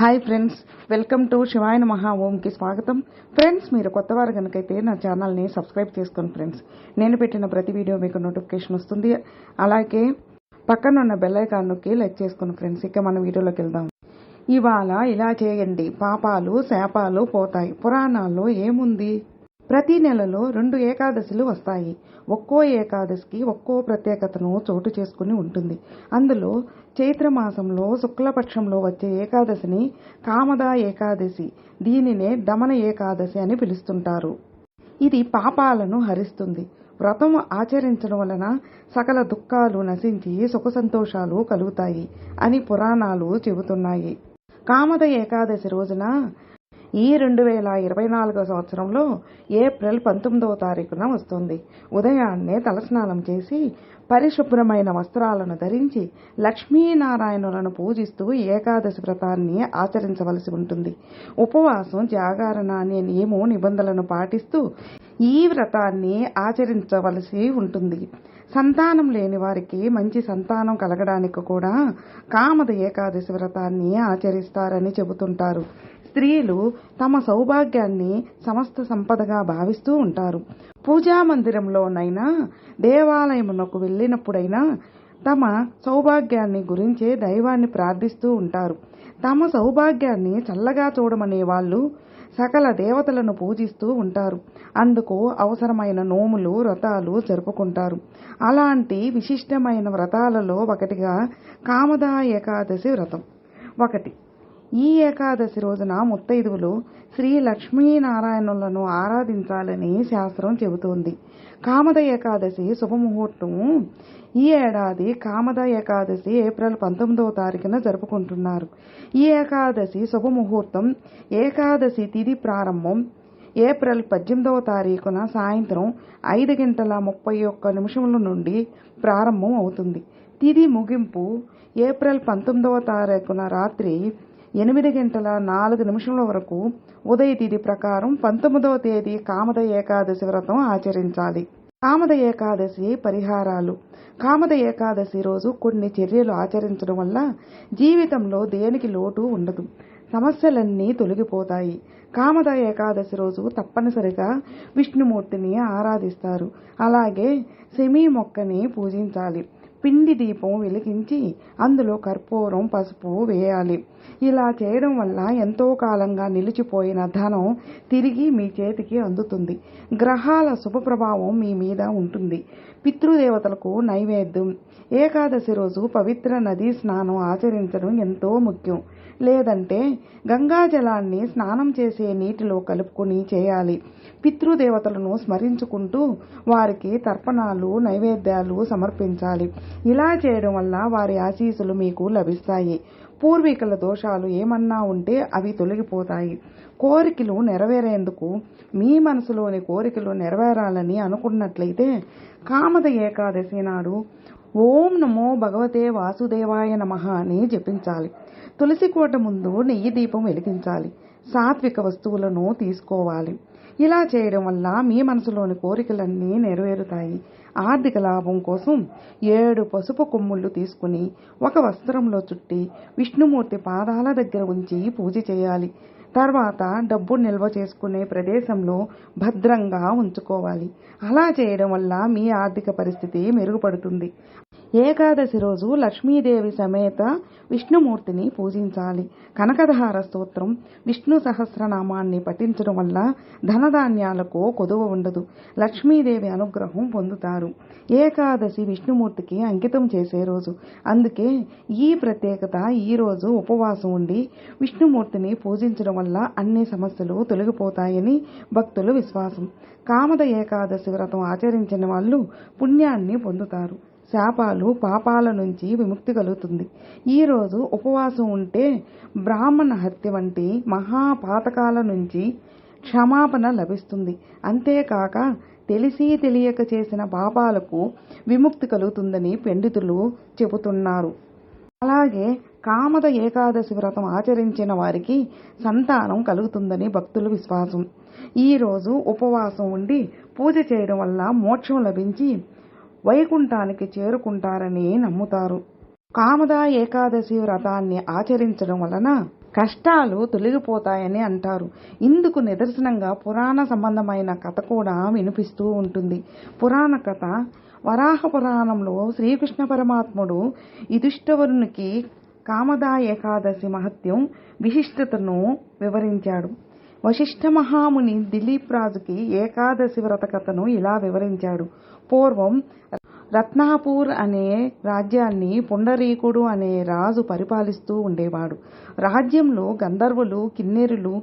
Hi friends welcome to Shivayana మహా ఓంకి స్వాగతం ఫ్రెండ్స్ మీరు కొత్త వారు కనుకైతే నా ఛానల్ని సబ్స్క్రైబ్ చేసుకోండి ఫ్రెండ్స్ నేను పెట్టిన ప్రతి వీడియో మీకు నోటిఫికేషన్ వస్తుంది. అలాగే పక్కన ఉన్న బెల్ ఐకాన్ నొక్కి లైక్ చేసుకోండి ఫ్రెండ్స్ ఇక మన వీడియోలోకి వెళ్దాం. ఇవాళ ఇలా చేయండి. పాపాలు శాపాలు పోతాయి. పురాణాల్లో ఏముంది? ప్రతి నెలలో రెండు ఏకాదశులు వస్తాయి. ఒక్కో ఏకాదశికి ఒక్కో ప్రత్యేకతను చోటు చేసుకుని ఉంటుంది. అందులో చైత్రమాసంలో శుక్లపక్షంలో వచ్చే ఏకాదశిని కామదా ఏకాదశి దీనినే దమన ఏకాదశి అని పిలుస్తుంటారు. ఇది పాపాలను హరిస్తుంది. వ్రతం ఆచరించడం వలన సకల దుఃఖాలు నశించి సుఖ సంతోషాలు కలుగుతాయి అని పురాణాలు చెబుతున్నాయి. కామద ఏకాదశి రోజున ఈ రెండు వేల ఇరవై నాలుగో సంవత్సరంలో ఏప్రిల్ పంతొమ్మిదవ తారీఖున వస్తుంది. ఉదయాన్నే తలస్నానం చేసి పరిశుభ్రమైన వస్త్రాలను ధరించి లక్ష్మీనారాయణులను పూజిస్తూ ఏకాదశి వ్రతాన్ని ఆచరించవలసి ఉంటుంది. ఉపవాసం జాగరణ అనే నియమ నిబంధనలను పాటిస్తూ ఈ వ్రతాన్ని ఆచరించవలసి ఉంటుంది. సంతానం లేని వారికి మంచి సంతానం కలగడానికి కూడా కామద ఏకాదశి వ్రతాన్ని ఆచరిస్తారని చెబుతుంటారు. స్త్రీలు తమ సౌభాగ్యాన్ని సమస్త సంపదగా భావిస్తూ ఉంటారు. పూజా మందిరంలోనైనా దేవాలయమునకు వెళ్ళినప్పుడైనా తమ సౌభాగ్యాన్ని గురించే దైవాన్ని ప్రార్థిస్తూ ఉంటారు. తమ సౌభాగ్యాన్ని చల్లగా చూడమనే వాళ్ళు సకల దేవతలను పూజిస్తూ ఉంటారు. అందుకు అవసరమైన నోములు వ్రతాలు జరుపుకుంటారు. అలాంటి విశిష్టమైన వ్రతాలలో ఒకటిగా కామదా ఏకాదశి వ్రతం. ఒకటి ఈ ఏకాదశి రోజున ముత్తైదువులు శ్రీ లక్ష్మీనారాయణులను ఆరాధించాలని శాస్త్రం చెబుతోంది. కామద ఏకాదశి శుభముహూర్తం ఈ ఏడాది కామద ఏకాదశి ఏప్రిల్ పంతొమ్మిదవ తారీఖున జరుపుకుంటున్నారు. ఈ ఏకాదశి శుభముహూర్తం ఏకాదశి తిథి ప్రారంభం ఏప్రిల్ పద్దెనిమిదవ తారీఖున సాయంత్రం ఐదు గంటల ముప్పై ఒక్క నిమిషముల నుండి ప్రారంభం అవుతుంది. తిథి ముగింపు ఏప్రిల్ పంతొమ్మిదవ తారీఖున రాత్రి ఎనిమిది గంటల నాలుగు నిమిషముల వరకు ఉదయ తిథి ప్రకారం పంతొమ్మిదవ తేదీ కామద ఏకాదశి వ్రతం ఆచరించాలి. కామద ఏకాదశి పరిహారాలు. కామద ఏకాదశి రోజు కొన్ని చర్యలు ఆచరించడం వల్ల జీవితంలో దేనికి లోటు ఉండదు. సమస్యలన్నీ తొలగిపోతాయి. కామద ఏకాదశి రోజు తప్పనిసరిగా విష్ణుమూర్తిని ఆరాధిస్తారు. అలాగే సెమీ మొక్కని పూజించాలి. పిండి దీపం వెలిగించి అందులో కర్పూరం పసుపు వేయాలి. ఇలా చేయడం వల్ల ఎంతో కాలంగా నిలిచిపోయిన ధనం తిరిగి మీ చేతికి అందుతుంది. గ్రహాల శుభ ప్రభావం మీ మీద ఉంటుంది. పితృదేవతలకు నైవేద్యం. ఏకాదశి రోజు పవిత్ర నదీ స్నానం ఆచరించడం ఎంతో ముఖ్యం. లేదంటే గంగాజలాన్ని స్నానం చేసే నీటిలో కలుపుకొని చేయాలి. పితృదేవతలను స్మరించుకుంటూ వారికి తర్పణాలు నైవేద్యాలు సమర్పించాలి. ఇలా చేయడం వల్ల వారి ఆశీస్సులు మీకు లభిస్తాయి. పూర్వీకుల దోషాలు ఏమన్నా ఉంటే అవి తొలగిపోతాయి. కోరికలు నెరవేరేందుకు మీ మనసులోని కోరికలు నెరవేరాలని అనుకున్నట్లయితే కామద ఏకాదశి నాడు ఓం నమో భగవతే వాసుదేవాయ నమ అని జపించాలి. తులసి కోట ముందు నెయ్యి దీపం వెలిగించాలి. సాత్విక వస్తువులను తీసుకోవాలి. ఇలా చేయడం వల్ల మీ మనసులోని కోరికలన్నీ నెరవేరుతాయి. ఆర్థిక లాభం కోసం ఏడు పసుపు కొమ్ముళ్ళు తీసుకుని ఒక వస్త్రంలో చుట్టి విష్ణుమూర్తి పాదాల దగ్గర ఉంచి పూజ చేయాలి. తర్వాత డబ్బు నిల్వ చేసుకునే ప్రదేశంలో భద్రంగా ఉంచుకోవాలి. అలా చేయడం వల్ల మీ ఆర్థిక పరిస్థితి మెరుగుపడుతుంది. ఏకాదశి రోజు లక్ష్మీదేవి సమేత విష్ణుమూర్తిని పూజించాలి. కనకధార స్తోత్రం విష్ణు సహస్రనామాన్ని పఠించడం వల్ల ధనధాన్యాలకు కొదువ ఉండదు. లక్ష్మీదేవి అనుగ్రహం పొందుతారు. ఏకాదశి విష్ణుమూర్తికి అంకితం చేసే రోజు. అందుకే ఈ ప్రత్యేకత ఈ రోజు ఉపవాసం ఉండి విష్ణుమూర్తిని పూజించడం వల్ల అన్ని సమస్యలు తొలగిపోతాయని భక్తుల విశ్వాసం. కామద ఏకాదశి వ్రతం ఆచరించిన వాళ్ళు పుణ్యాన్ని పొందుతారు. శాపాలు పాపాల నుంచి విముక్తి కలుగుతుంది. ఈరోజు ఉపవాసం ఉంటే బ్రాహ్మణ హత్య వంటి మహాపాతకాల నుంచి క్షమాపణ లభిస్తుంది. అంతేకాక తెలిసి తెలియక చేసిన పాపాలకు విముక్తి కలుగుతుందని పండితులు చెబుతున్నారు. అలాగే కామద ఏకాదశి వ్రతం ఆచరించిన వారికి సంతానం కలుగుతుందని భక్తుల విశ్వాసం. ఈరోజు ఉపవాసం ఉండి పూజ చేయడం వల్ల మోక్షం లభించి వైకుంఠానికి చేరుకుంటారని నమ్ముతారు. కామద ఏకాదశి వ్రతాన్ని ఆచరించడం వలన కష్టాలు తొలగిపోతాయని అంటారు. ఇందుకు నిదర్శనంగా పురాణ సంబంధమైన కథ కూడా వినిపిస్తూ ఉంటుంది. పురాణ కథ వరాహ పురాణంలో శ్రీకృష్ణ పరమాత్ముడు యుధిష్ఠవరునికి కామదా ఏకాదశి మహత్యం విశిష్టతను వివరించాడు. వశిష్ఠ మహాముని దిలీప్ రాజుకి ఏకాదశి వ్రత కథను ఇలా వివరించాడు. పూర్వం రత్నాపూర్ అనే రాజ్యాన్ని పుండరీకుడు అనే రాజు పరిపాలిస్తూ ఉండేవాడు. రాజ్యంలో గంధర్వులు కిన్నెరులు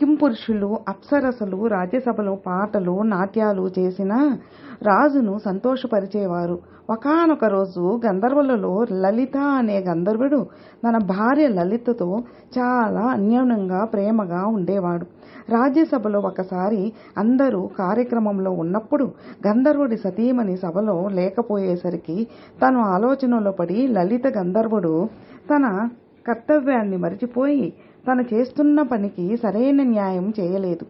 కింపురుషులు అప్సరసలు రాజ్యసభలో పాటలు నాట్యాలు చేసిన రాజును సంతోషపరిచేవారు. ఒకనొక రోజు గంధర్వులలో లలిత అనే గంధర్వుడు తన భార్య లలితతో చాలా అన్యోన్యంగా ప్రేమగా ఉండేవాడు. రాజ్యసభలో ఒకసారి అందరూ కార్యక్రమంలో ఉన్నప్పుడు గంధర్వుడి సతీమణి సభలో లేక లేకపోయేసరికి తను ఆలోచనలో పడి లలిత గంధర్వుడు తన కర్తవ్యాన్ని మరిచిపోయి తను చేస్తున్న పనికి సరైన న్యాయం చేయలేదు.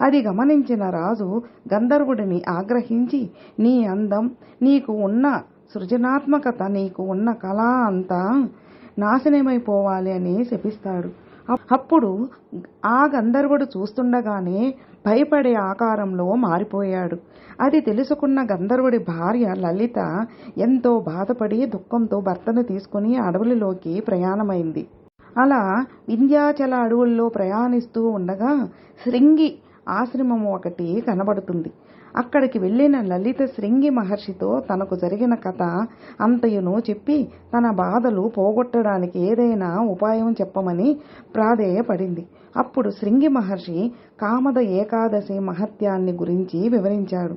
అది గమనించిన రాజు గంధర్వుడిని ఆగ్రహించి నీ అందం నీకు ఉన్న సృజనాత్మకత నీకు ఉన్న కళ అంతా నాశనమైపోవాలి అని శపిస్తాడు. అప్పుడు ఆ గంధర్వుడు చూస్తుండగానే భయపడే ఆకారంలో మారిపోయాడు. అది తెలుసుకున్న గంధర్వుడి భార్య లలిత ఎంతో బాధపడి దుఃఖంతో భర్తను తీసుకుని అడవులలోకి ప్రయాణమైంది. అలా వింధ్యాచల అడవుల్లో ప్రయాణిస్తూ ఉండగా శృంగి ఆశ్రమం ఒకటి కనబడుతుంది. అక్కడికి వెళ్ళిన లలిత శృంగి మహర్షితో తనకు జరిగిన కథ అంతయును చెప్పి తన బాధలు పోగొట్టడానికి ఏదైనా ఉపాయం చెప్పమని ప్రాధేయపడింది. అప్పుడు శృంగి మహర్షి కామద ఏకాదశి మహత్యాన్ని గురించి వివరించాడు.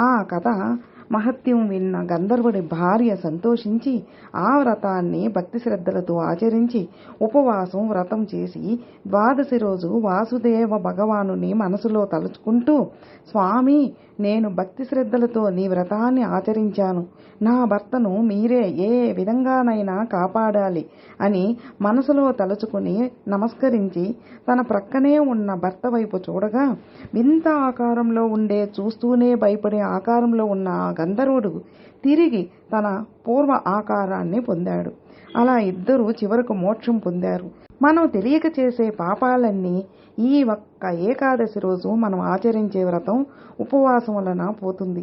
ఆ కథ మహత్యం విన్న గంధర్వుడి భార్య సంతోషించి ఆ వ్రతాన్ని భక్తి శ్రద్ధలతో ఆచరించి ఉపవాసం వ్రతం చేసి ద్వాదశి రోజు వాసుదేవ భగవానుని మనసులో తలుచుకుంటూ స్వామి నేను భక్తి శ్రద్ధలతో నీ వ్రతాన్ని ఆచరించాను. నా భర్తను మీరే ఏ విధంగానైనా కాపాడాలి అని మనసులో తలుచుకుని నమస్కరించి తన ప్రక్కనే ఉన్న భర్త వైపు చూడగా వింత ఆకారంలో ఉండే చూస్తూనే భయపడే ఆకారంలో ఉన్న ఆ గంధర్వుడు తిరిగి తన పూర్వ ఆకారాన్ని పొందాడు. అలా ఇద్దరు చివరకు మోక్షం పొందారు. మనం తెలియక చేసే పాపాలన్నీ ఈ ఒక్క ఏకాదశి రోజు మనం ఆచరించే వ్రతం ఉపవాసం వలన పోతుంది.